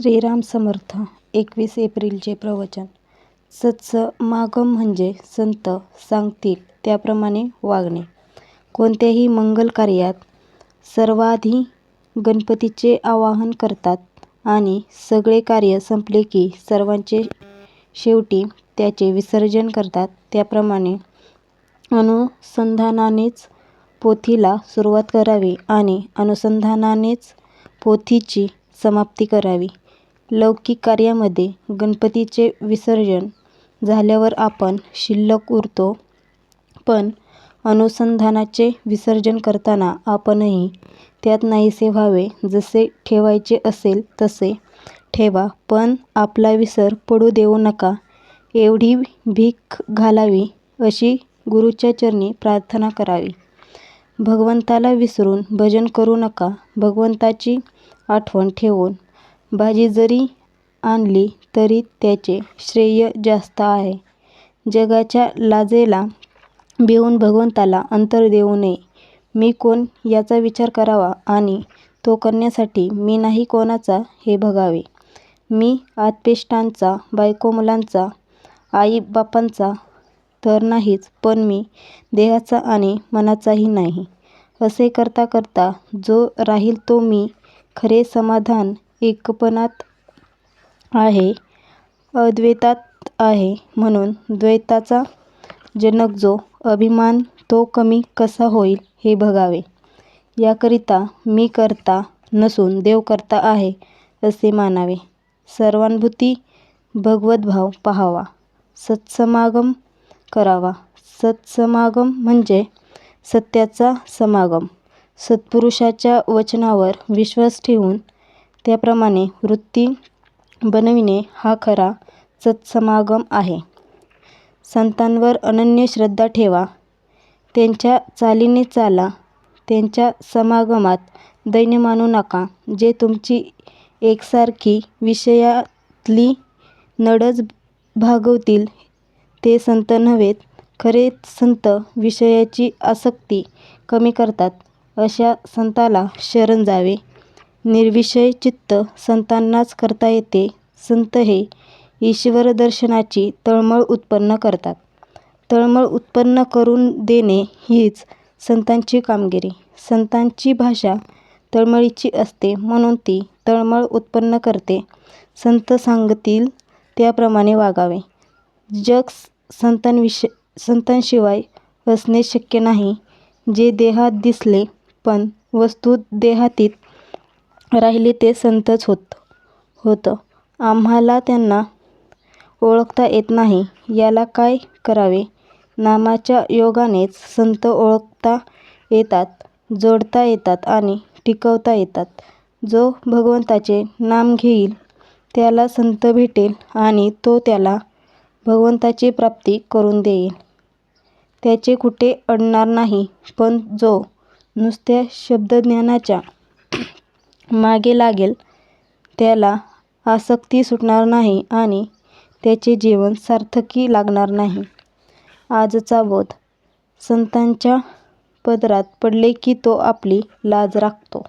श्रीराम समर्थ एकवीस एप्रिलचे प्रवचन सत्समागम म्हणजे संत सांगतील त्याप्रमाणे वागणे. कोणत्याही मंगल कार्यात सर्वाधी गणपतीचे आवाहन करतात आणि सगळे कार्य संपले की सर्वांचे शेवटी त्याचे विसर्जन करतात. त्याप्रमाणे अनुसंधानानेच पोथीला सुरुवात करावी आणि अनुसंधानानेच पोथीची समाप्ती करावी. लौकिक कार्यामध्ये गणपतीचे विसर्जन झाल्यावर आपण शिल्लक उरतो, पण अनुसंधानाचे विसर्जन करताना आपणही त्यात नाहीसे व्हावे. जसे ठेवायचे असेल तसे ठेवा, पण आपला विसर पडू देऊ नका, एवढी भीक घालावी, अशी गुरूच्या चरणी प्रार्थना करावी. भगवंताला विसरून भजन करू नका. भगवंताची आठवण ठेवून भाजी जरी आणली तरी त्याचे श्रेय जास्त आहे. जगाच्या लाजेला भिवून भगवंताला अंतर देऊ नये. मी कोण याचा विचार करावा आणि तो करण्यासाठी मी नाही कोणाचा हे बघावे. मी आप्तेष्टांचा, बायकोमुलांचा, आईबापांचा तर नाहीच, पण मी देहाचा आणि मनाचाही नाही. असे करता करता जो राहील तो मी. खरे समाधान एकपणात आहे, अद्वैतात आहे. म्हणून द्वैताचा जनक जो अभिमान तो कमी कसा होईल हे बघावे. याकरिता मी कर्ता नसून देवकर्ता आहे, असे मानावे. सर्वानुभूती भगवद्भाव पाहावा. सत्समागम करावा. सत्समागम म्हणजे सत्याचा समागम. सत्पुरुषाच्या वचनावर विश्वास ठेवून त्याप्रमाणे वृत्ती बनविणे हा खरा सत्समागम आहे. संतांवर अनन्य श्रद्धा ठेवा. त्यांच्या चालीने चाला. त्यांच्या समागमात दैन्य मानू नका. जे तुमची एकसारखी विषयातली नडच भागवतील ते संत नव्हेत. खरे संत विषयाची आसक्ती कमी करतात, अशा संताला शरण जावे. निर्विषय चित्त संतांनाच करता येते. संत हे ईश्वरदर्शनाची तळमळ उत्पन्न करतात. तळमळ उत्पन्न करून देणे हीच संतांची कामगिरी. संतांची भाषा तळमळीची असते, म्हणून ती तळमळ उत्पन्न करते. संत सांगतील त्याप्रमाणे वागावे. जग संतांशिवाय असणे शक्य नाही. जे देहात दिसले, पण वस्तुत देहातीत राहिले ते संतच होत. होतं आम्हाला त्यांना ओळखता येत नाही. याला काय करावे? नामाच्या योगानेच संत ओळखता येतात, जोडता येतात आणि टिकवता येतात. जो भगवंताचे नाम घेईल त्याला संत भेटेल आणि तो त्याला भगवंताची प्राप्ती करून देईल. त्याचे कुठे अडणार नाही. पण जो नुसत्या शब्दज्ञानाच्या मागे लागेल त्याला आसक्ती सुटणार नाही आणि त्याचे जीवन सार्थकी लागणार नाही. आजचा बोध संतांच्या पदरात पडले की तो आपली लाज राखतो.